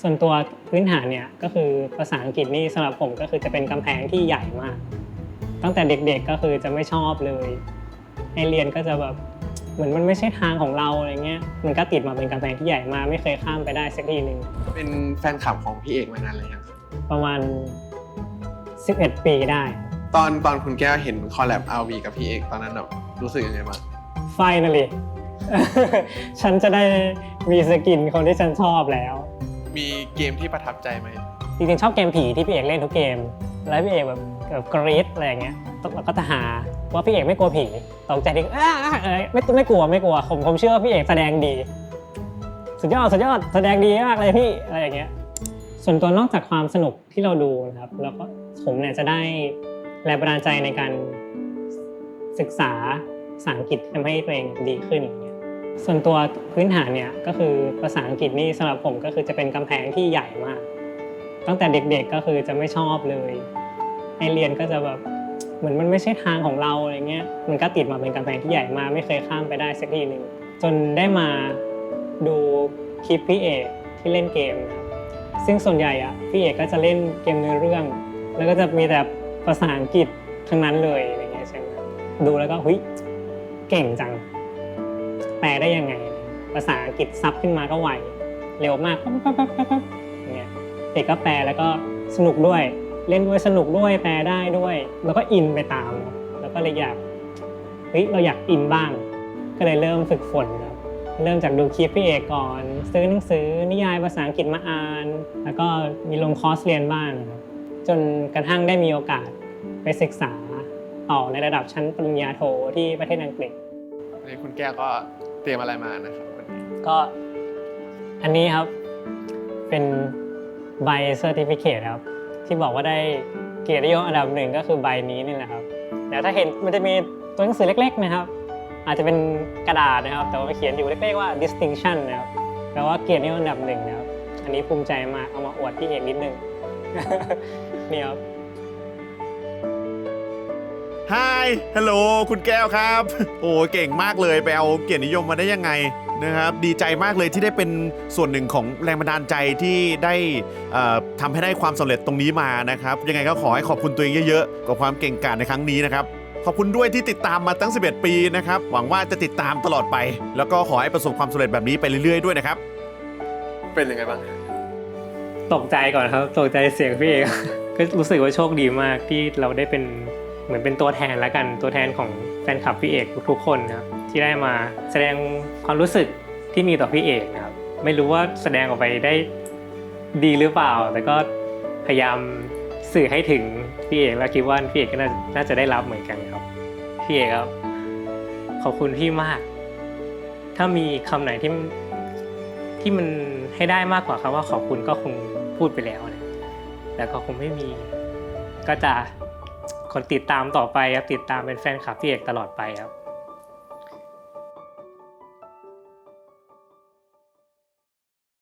ส่วนตัวพื้นฐานเนี่ยก็คือภาษาอังกฤษนี่สำหรับผมก็คือจะเป็นกำแพงที่ใหญ่มาก ตั้งแต่เด็กๆก็คือจะไม่ชอบเลยให้เรียนก็จะแบบเหมือนมันไม่ใช่ทางของเราอะไรเงี้ยมันก็ติดมาเป็นกำแพงที่ใหญ่มากไม่เคยข้ามไปได้สักทีหนึ่งเป็นแฟนคลับของพี่เอกมานานเลยยังครับประมาณ 11 ปีได้ ตอนตอนคุณแก้วเห็นคอลแลบอาวีกับพี่เอกตอนนั้นแบบรู้สึกยังไงบ้างไฟนั่นเลยฉันจะได้มีสกินคนที่ฉันชอบแล้ว มีเกมที่ประทับใจไหมจริงๆชอบเกมผีที่พี่เอกเล่นทุกเกม แล้วพี่เอกแบบแบบกรี๊ดอะไรอย่างเงี้ยเราก็จะหาว่าพี่เอกไม่กลัวผีตกใจที่อ้าอ้าเอ้ไม่ไม่กลัวไม่กลัวผมผมเชื่อว่าพี่เอกแสดงดี สุดยอดสุดยอดแสดงดีมากเลยพี่อะไรอย่างเงี้ยส่วนตัวนอกจากความสนุกที่เราดูนะครับแล้วก็ผมเนี่ยจะได้แรงบันดาลใจในการศึกษาภาษาอังกฤษทำให้ตัวเองดีขึ้นอย่างเงี้ย ส่วนตัวพื้นฐานเนี่ยก็คือภาษาอังกฤษนี่สำหรับผมก็คือจะเป็นกำแพงที่ใหญ่มาก ตั้งแต่เด็กๆก็คือจะไม่ชอบเลยให้เรียนก็จะแบบเหมือนมันไม่ใช่ทางของเราอะไรเงี้ยมันก็ติดมาเป็นกำแพงที่ใหญ่มากไม่เคยข้ามไปได้สักทีหนึ่งจนได้มาดูคลิปพี่เอกที่เล่นเกมนะครับซึ่งส่วนใหญ่อะพี่เอกก็จะเล่นเกมเนื้อเรื่อง แล้วก็จะมีแต่ภาษาอังกฤษทั้งนั้นเลยอะไรเงี้ยใช่ไหมดูแล้วก็เฮ้ยเก่งจัง แปลได้ยังไง ภาษาอังกฤษซับขึ้นมาก็ไวเร็วมากปั๊บปั๊บปั๊บปั๊บอย่างเงี้ยเด็กก็แปลแล้วก็สนุกด้วย เล่นด้วยสนุกด้วยแปลได้ด้วย แล้วก็อินไปตาม แล้วก็เลยอยากเฮ้ยเราอยากอินบ้าง ก็เลยเริ่มฝึกฝนครับเริ่มจากดูคลิปพี่เอกก่อน ซื้อหนังสือนิยายภาษาอังกฤษมาอ่าน แล้วก็มีลงคอร์สเรียนบ้างครับจนกระทั่งได้มีโอกาสไปศึกษาต่อในระดับชั้นปริญญาโทที่ประเทศอังกฤษวันนี้คุณแก้วก็ เตรียมอะไรมานะครับวันนี้ก็อันนี้ครับเป็นใบเซอร์ติฟิเคครับ ที่บอกว่าได้เกียรตินิยมอันดับหนึ่งก็คือใบนี้นี่แหละครับเดี๋ยวถ้าเห็นมันจะมีตัวหนังสือเล็ก ๆ นะครับ อาจจะเป็นกระดาษนะครับ แต่ว่าเขียนอยู่เล็กๆว่า distinction นะครับแปลว่าเกียรตินิยมอันดับหนึ่งนะครับ อันนี้ภูมิใจมากเอามาอวดพี่เอกนิดนึงนี่ครับ ฮายฮัลโหลคุณแก้วครับ โอ้เก่งมากเลยไปเอาเกียรตินิยมมาได้ยังไงนะครับดีใจมากเลยที่ได้เป็นส่วนหนึ่งของแรงบันดาลใจที่ได้เอ่อทำให้ได้ความสำเร็จตรงนี้มานะครับ ยังไงก็ขอให้ขอบคุณตัวเองเยอะๆกับความเก่งกาจในครั้งนี้นะครับขอบคุณด้วยที่ติดตามมาตั้ง 11 ปีนะครับ หวังว่าจะติดตามตลอดไป แล้วก็ขอให้ประสบความสำเร็จแบบนี้ไปเรื่อยๆด้วยนะครับ เป็นยังไงบ้างตกใจก่อนครับ ตกใจเสียงพี่เอกก็รู้สึกว่าโชคดีมากที่เราได้เป็น เหมือนเป็นตัวแทนแล้วกันตัวแทนของแฟนคลับพี่เอกทุกๆคนนะครับที่ได้มาแสดงความรู้สึกที่มีต่อพี่เอกนะครับไม่รู้ว่าแสดงออกไปได้ดีหรือเปล่า แต่ก็พยายามสื่อให้ถึงพี่เอกและคิดว่าพี่เอกก็น่าจะได้รับเหมือนกันครับพี่เอกครับขอบคุณพี่มาก ถ้ามีคำไหนที่ที่มันให้ได้มากกว่าคำว่าขอบคุณก็คงพูดไปแล้วนะแต่ก็คงไม่มีก็จะ คนติดตามต่อไปครับติดตามเป็นแฟนคลับพี่เอกตลอดไปครับ